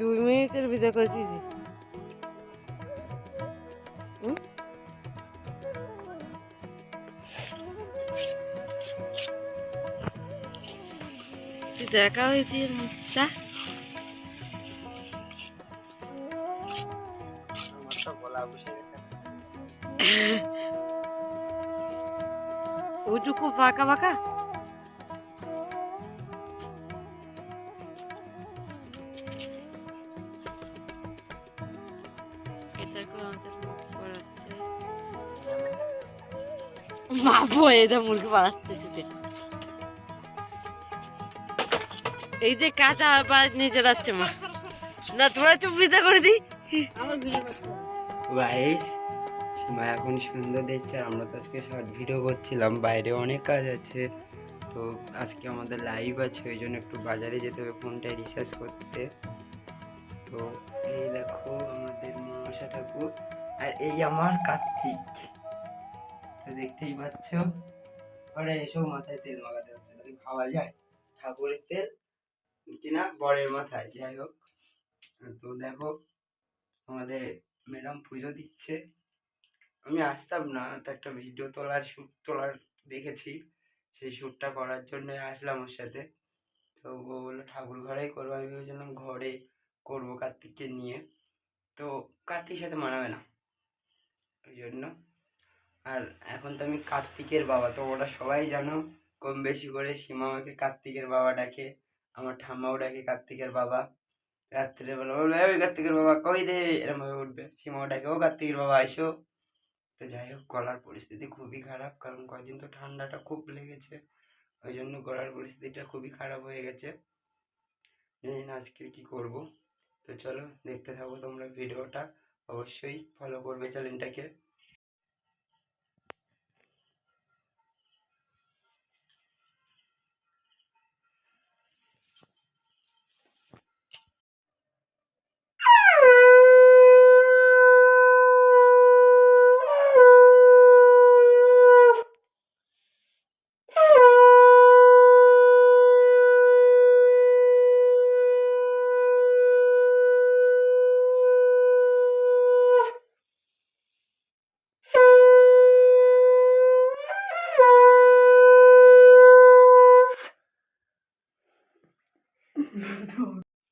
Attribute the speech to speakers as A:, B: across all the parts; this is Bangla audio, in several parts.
A: দুই মিনিটের ভিডিও করে দিয়েছি। দেখা হয়েছে মুখটা। ওটুকু ফাঁকা ফাঁকা। করে আমাদের মুরগি মা দা মুরগি এই যে কাঁচা আবার নিচে যাচ্ছে মা। না তোরা চুপ বিদা করে ভিডিও
B: গাইস সীমা এখন সুন্দর দেখছে আর আমরা তো আজকে শর্ট ভিডিও করছিলাম বাইরে অনেক কাজ আছে। তো আজকে আমাদের লাইভ আছে ওই জন্য একটু বাজারে যেতে হবে ফোনটা রিচার্জ করতে। তো এই দেখো মনসা ঠাকুর আর এই আমার কার্তিক। তো দেখতেই পাচ্ছ? পরে এসব মাথায় তেল মাখাতে হচ্ছে তাহলে ভাবা যায়। ঠাকুরের তেল কিনা বরের মাথায়, যাই হোক। তো দেখো, আমাদের ম্যাডাম পুজো দিচ্ছে। আমি আসতাম না, তো একটা ভিডিও তোলার শ্যুট তোলার দেখেছি। সেই শ্যুটটা করার জন্য আসলাম ওর সাথে। তো ও বলল, ঠাকুর ঘরেই করব। আমি ভেবেছিলাম ঘরে করব কার্তিককে নিয়ে। তো কার্তিক সাথে মানাবে না। ওই জন্য। আর এখন তো আমি কার্তিকের বাবা, তো ওরা সবাই জানো কম বেশি করে সীমা আমাকে কার্তিকের বাবা ডাকে, আমার ঠাম্মাও ডাকে কার্তিকের বাবা। রাত্রে বেলা বলবে ওই কার্তিকের বাবা কই রে? এরমভাবে উঠবে। সীমাও ডাকে, ও কার্তিকের বাবা, এসো। তো যাই হোক, গলার পরিস্থিতি খুবই খারাপ, কারণ কয়দিন তো ঠান্ডাটা খুব লেগেছে। ওই জন্য গলার পরিস্থিতিটা খুবই খারাপ হয়ে গেছে। জানি না আজকে কী করব। তো চলো দেখতে থাকো তোমরা ভিডিওটা। অবশ্যই ফলো করবে চ্যানেলটাকে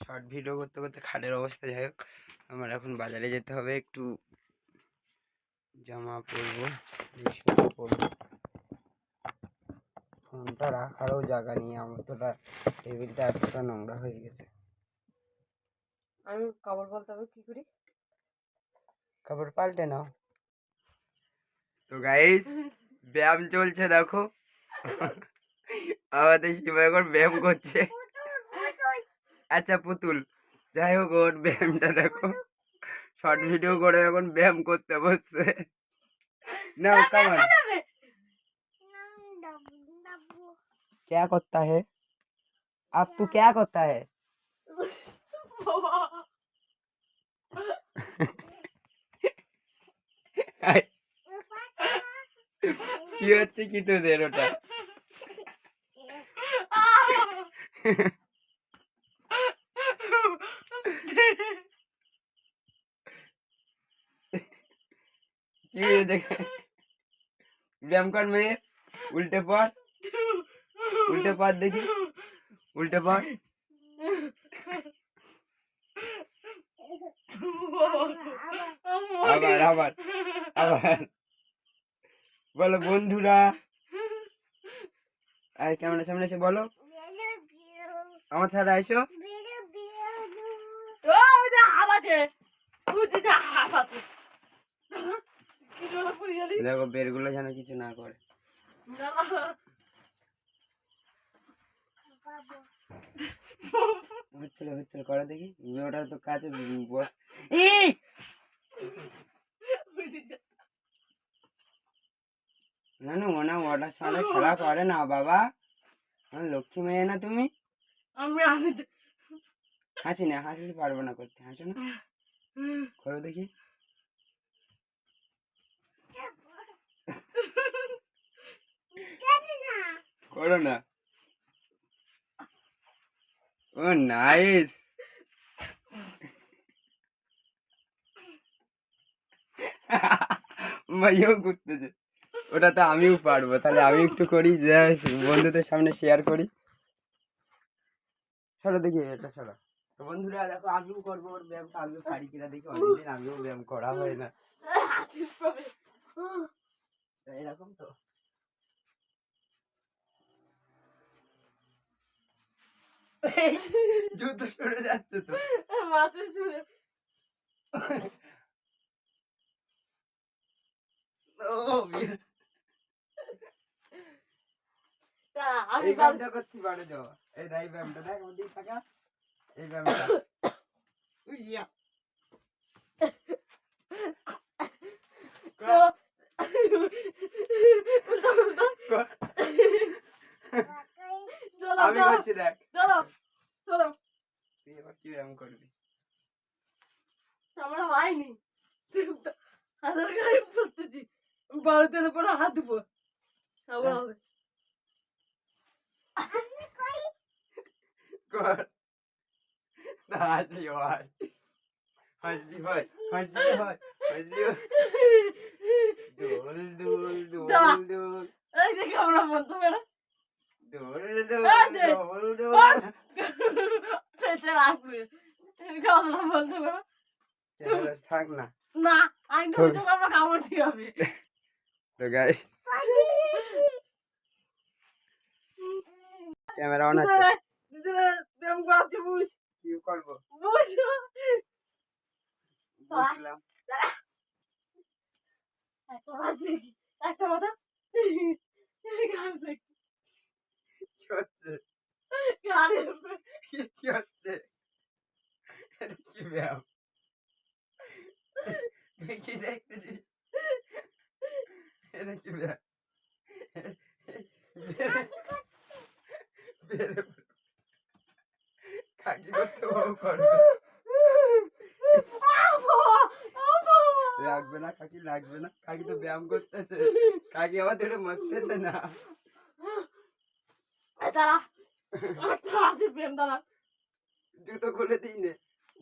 B: শর্ট ভিডিও করতে করতে খাটের অবস্থা যাই হোক আমার এখন বাজারে যেতে হবে একটু জামা পরবো পরবো। ফোনটা রাখারও জায়গা নেই আমার তো টেবিলটা এতটা নোংরা হয়ে গেছে।
A: আমি কাপড় বলতে হবে কি করি?
B: কাপড় পাল্টে নাও। তো গাইস ব্যায়াম চলছে দেখো। আমাদের শিবা এখন ব্যায়াম করছে। আচ্ছা পুতুল যাই হোক ওর ব্যায়ামটা দেখো শর্ট ভিডিও করে এখন ব্যায়াম করতে বসছে না কামান क्या करता है अब तू क्या करता है কি হচ্ছে কি তোদের ওটা কি দেখে ব্যায়াম কর মেয়ে উল্টে পর উল্টে পর দেখি উল্টে পর আবার আবার আবার বলো বন্ধুরা আর ক্যামেরার সামনে এসে বলো। আমার ছাড়া এসো।
A: ওই যে আবাজে
B: দেখো বেরগুলো যেন কিছু না করে। হচ্ছিল হচ্ছিল করে দেখি। ওটা তো কাছে বস। এই না না ওনা ওটার সঙ্গে খেলা করে না বাবা। লক্ষ্মী মেয়ে না তুমি? হাসি না হাসলে পারব না করতে। হাসো না। করো দেখি। Oh, ও নাইস ভাইও করতেছে ওটা তো আমিও পারব। তাহলে আমি একটু করি যে বন্ধুদের সামনে শেয়ার করি। সরো দেখি এটা সরো। তো বন্ধুরা দেখো আমিও করব ওর ব্যায়ামটা আমিও পারি কিনা দেখি। অনেকদিন আমিও ব্যায়াম করা হয় না। এরকম তো। জুতো সরে যাচ্ছে তো
A: মাথা ছুঁড়ে আমি
B: ব্যায়ামটা করতে পারো যাও এই ব্যায়ামটা দেখ ওদিকে থাকা এই ব্যায়ামটা ইয়া। আমি করছি দেখ
A: চলো চলো
B: তুই এবার কি ব্যায়াম করবি
A: আমার হয়নি হাজার গায়ে পড়তেছি বারো তেরো পরে হাত দেবো আবার হবে
B: হাসলি হয় হাসলি হয় হাসলি হয় হাসলি হয় দোল দোল দোল। দোল
A: এই যে ক্যামেরা বন্ধ করে
B: দোল দোল দোল দোল
A: পেতে রাখবে ক্যামেরা বন্ধ করো
B: ক্যামেরা থাক না।
A: না আমি তো চোখ আমার কামড় দিয়ে হবে।
B: তো ক্যামেরা অন আছে।
A: ব্যায়াম করাচ্ছি বুঝ।
B: কি করব?
A: বুঝ।
B: বুঝলাম।
A: একটা মাথা দেখি একটা মাথা
B: কি হচ্ছে? কি কি হচ্ছে? কি ব্যায়াম? কি দেখতেছি এটা কি ব্যায়াম বেড়ে কাকি করতে বউ করবে লাগবে না কাকি লাগবে না কাকি তো ব্যায়াম করতেছে কাকি আমার ধরে মরতেছে না
A: দাঁড়া
B: জুতো খুলে দিই নে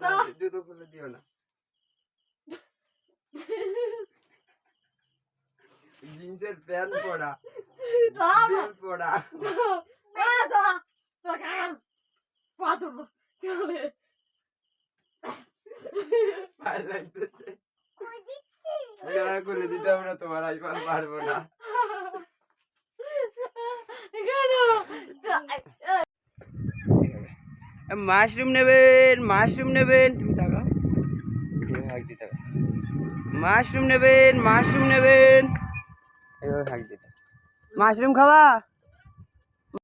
A: না।
B: জুতো খুলে দিও না জিন্সের প্যান্ট পরা
A: দাঁড়া
B: বেল পরা
A: দাঁড়া দাঁড়া তোর কাকার পা ধরবো কেমনে
B: ভালো লাগতেছে না খুলে দিতে হবে না তোমার আইফোন পারব না। মাশরুম নেবেন মাশরুম নেবেন। তুমি হবে। মাশরুম নেবেন মাশরুম নেবেন। হাঁক দিতে। মাশরুম খাওয়া